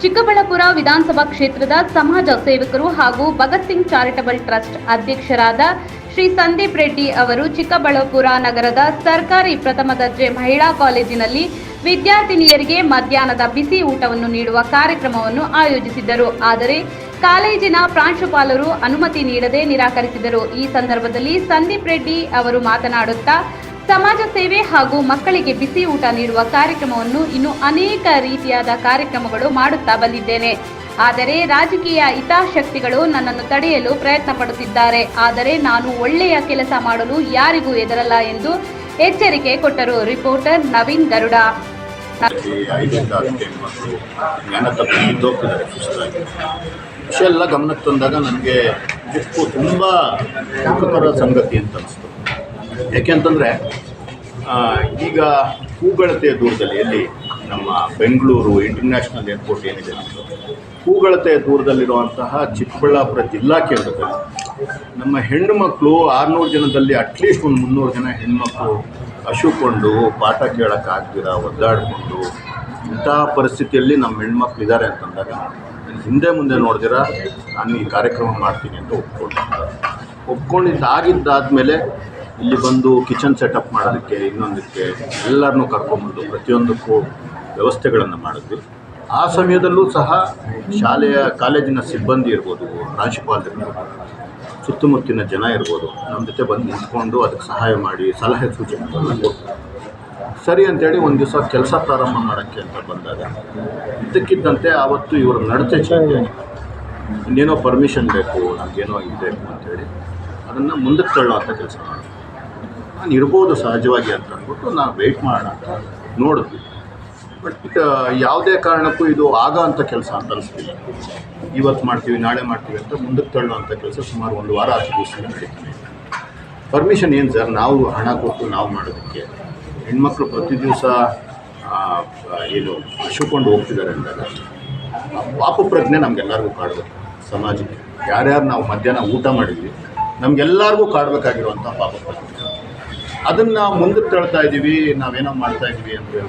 ಚಿಕ್ಕಬಳ್ಳಾಪುರ ವಿಧಾನಸಭಾ ಕ್ಷೇತ್ರದ ಸಮಾಜ ಸೇವಕರು ಹಾಗೂ ಭಗತ್ ಸಿಂಗ್ ಚಾರಿಟಬಲ್ ಟ್ರಸ್ಟ್ ಅಧ್ಯಕ್ಷರಾದ ಶ್ರೀ ಸಂದೀಪ್ ರೆಡ್ಡಿ ಅವರು ಚಿಕ್ಕಬಳ್ಳಾಪುರ ನಗರದ ಸರ್ಕಾರಿ ಪ್ರಥಮ ದರ್ಜೆ ಮಹಿಳಾ ಕಾಲೇಜಿನಲ್ಲಿ ವಿದ್ಯಾರ್ಥಿನಿಯರಿಗೆ ಮಧ್ಯಾಹ್ನದ ಬಿಸಿ ಊಟವನ್ನು ನೀಡುವ ಕಾರ್ಯಕ್ರಮವನ್ನು ಆಯೋಜಿಸಿದ್ದರು. ಆದರೆ ಕಾಲೇಜಿನ ಪ್ರಾಂಶುಪಾಲರು ಅನುಮತಿ ನೀಡದೆ ನಿರಾಕರಿಸಿದರು ಈ ಸಂದರ್ಭದಲ್ಲಿ ಸಂದೀಪ್ ರೆಡ್ಡಿ ಅವರು ಮಾತನಾಡುತ್ತಾ ಸಮಾಜ ಸೇವೆ ಹಾಗೂ ಮಕ್ಕಳಿಗೆ ಬಿಸಿ ಊಟ ನೀಡುವ ಕಾರ್ಯಕ್ರಮವನ್ನು ಇನ್ನು ಅನೇಕ ರೀತಿಯಾದ ಕಾರ್ಯಕ್ರಮಗಳು ಮಾಡುತ್ತಾ ಬಂದಿದ್ದೇನೆ. ಆದರೆ ರಾಜಕೀಯ ಹಿತಾಸಕ್ತಿಗಳು ನನ್ನನ್ನು ತಡೆಯಲು ಪ್ರಯತ್ನ ಪಡುತ್ತಿದ್ದಾರೆ. ಆದರೆ ನಾನು ಒಳ್ಳೆಯ ಕೆಲಸ ಮಾಡಲು ಯಾರಿಗೂ ಎದರಲ್ಲ ಎಂದು ಎಚ್ಚರಿಕೆ ಕೊಟ್ಟರು ರಿಪೋರ್ಟರ್ ನವೀನ್ ಗರುಡ. ಎಲ್ಲ ಗಮನಕ್ಕೆ ತಂದಾಗ ನನಗೆ ತುಂಬ ಸಂಗತಿ ಅಂತ ಅನಿಸ್ತು. ಯಾಕೆಂತಂದರೆ ಈಗ ಹೂಗಳತೆಯ ದೂರದಲ್ಲಿ ಎಲ್ಲಿ ನಮ್ಮ ಬೆಂಗಳೂರು ಇಂಟರ್ನ್ಯಾಷನಲ್ ಏರ್ಪೋರ್ಟ್ ಏನಿದೆ ನಮ್ಮದು ಹೂಗಳತೆಯ ದೂರದಲ್ಲಿರುವಂತಹ ಚಿಕ್ಕಬಳ್ಳಾಪುರ ಜಿಲ್ಲಾ ಕೇಂದ್ರದಲ್ಲಿ ನಮ್ಮ ಹೆಣ್ಣುಮಕ್ಕಳು ಆರುನೂರು ಜನದಲ್ಲಿ ಅಟ್ಲೀಸ್ಟ್ ಒಂದು ಮುನ್ನೂರು ಜನ ಹೆಣ್ಮಕ್ಳು ಹಸುಕೊಂಡು ಪಾಠ ಕೇಳೋಕ್ಕಾಗ್ದಿರ ಒದ್ದಾಡಿಕೊಂಡು ಇಂತಹ ಪರಿಸ್ಥಿತಿಯಲ್ಲಿ ನಮ್ಮ ಹೆಣ್ಮಕ್ಳು ಇದ್ದಾರೆ ಅಂತಂದಾಗ ಹಿಂದೆ ಮುಂದೆ ನೋಡಿದಿರ, ನಾನು ಈ ಕಾರ್ಯಕ್ರಮ ಮಾಡ್ತೀನಿ ಅಂತ ಒಪ್ಕೊಂಡೆ. ಒಪ್ಕೊಂಡಿದ್ದಾಗಿದ್ದಾದಮೇಲೆ ಇಲ್ಲಿ ಬಂದು ಕಿಚನ್ ಸೆಟಪ್ ಮಾಡೋದಕ್ಕೆ ಇನ್ನೊಂದಕ್ಕೆ ಎಲ್ಲರನ್ನೂ ಕರ್ಕೊಂಬಂದು ಪ್ರತಿಯೊಂದಕ್ಕೂ ವ್ಯವಸ್ಥೆಗಳನ್ನು ಮಾಡಿದ್ವಿ. ಆ ಸಮಯದಲ್ಲೂ ಸಹ ಶಾಲೆಯ ಕಾಲೇಜಿನ ಸಿಬ್ಬಂದಿ ಇರ್ಬೋದು ಪ್ರಾಂಶುಪಾಲರು ಸುತ್ತಮುತ್ತಿನ ಜನ ಇರ್ಬೋದು, ನಮ್ಮ ಜೊತೆ ಬಂದು ನಿಂತ್ಕೊಂಡು ಅದಕ್ಕೆ ಸಹಾಯ ಮಾಡಿ ಸಲಹೆ ಸೂಚನೆಗಳನ್ನು ಕೊಟ್ಟು ಸರಿ ಅಂತೇಳಿ ಒಂದು ದಿವಸ ಕೆಲಸ ಪ್ರಾರಂಭ ಮಾಡೋಕ್ಕೆ ಅಂತ ಬಂದಾಗ ಇದ್ದಕ್ಕಿದ್ದಂತೆ ಆವತ್ತು ಇವರ ನಡತೆ ಚೇಂಜ್ ಇನ್ನೇನೋ ಪರ್ಮಿಷನ್ ಬೇಕು, ನಮಗೇನೋ ಇದು ಬೇಕು ಅಂತೇಳಿ ಅದನ್ನು ಮುಂದಕ್ಕೆ ತಳ್ಳೋ ಅಂತ ಕೆಲಸ ಮಾಡಿದ್ವಿ. ನಾನು ಇರ್ಬೋದು ಸಹಜವಾಗಿ ಅಂತ ಅಂದ್ಬಿಟ್ಟು ನಾನು ವೆಯ್ಟ್ ಮಾಡೋಣ ಅಂತ ನೋಡಿದ್ವಿ. ಬಟ್ ಯಾವುದೇ ಕಾರಣಕ್ಕೂ ಇದು ಆಗ ಅಂತ ಕೆಲಸ ಅಂತ ಅನಿಸ್ತಿಲ್ಲ. ಇವತ್ತು ಮಾಡ್ತೀವಿ, ನಾಳೆ ಮಾಡ್ತೀವಿ ಅಂತ ಮುಂದಕ್ಕೆ ತಳ್ಳುವಂಥ ಕೆಲಸ ಸುಮಾರು ಒಂದು ವಾರ ಹತ್ತು ದಿವಸದಿಂದ ನಡೀತೀವಿ ಪರ್ಮಿಷನ್ ಏನು ಸರ್ ನಾವು ಹಣ ಕೊಟ್ಟು ನಾವು ಮಾಡೋದಕ್ಕೆ. ಹೆಣ್ಮಕ್ಳು ಪ್ರತಿ ದಿವಸ ಏನು ಹಶುಕೊಂಡು ಹೋಗ್ತಿದ್ದಾರೆ ಅಂದಾಗ ಪಾಪ ಪ್ರಜ್ಞೆ ನಮಗೆಲ್ಲರಿಗೂ ಕಾಡಬೇಕು ಸಮಾಜಕ್ಕೆ. ಯಾರ್ಯಾರು ನಾವು ಮಧ್ಯಾಹ್ನ ಊಟ ಮಾಡಿದ್ವಿ, ನಮಗೆಲ್ಲರಿಗೂ ಕಾಡಬೇಕಾಗಿರುವಂಥ ಪಾಪ ಪ್ರಜ್ಞೆ. ಅದನ್ನು ಮುಂದಕ್ಕೆ ತಳ್ತಾ ಇದ್ದೀವಿ ನಾವೇನೋ ಮಾಡ್ತಾ ಇದ್ದೀವಿ ಅಂತ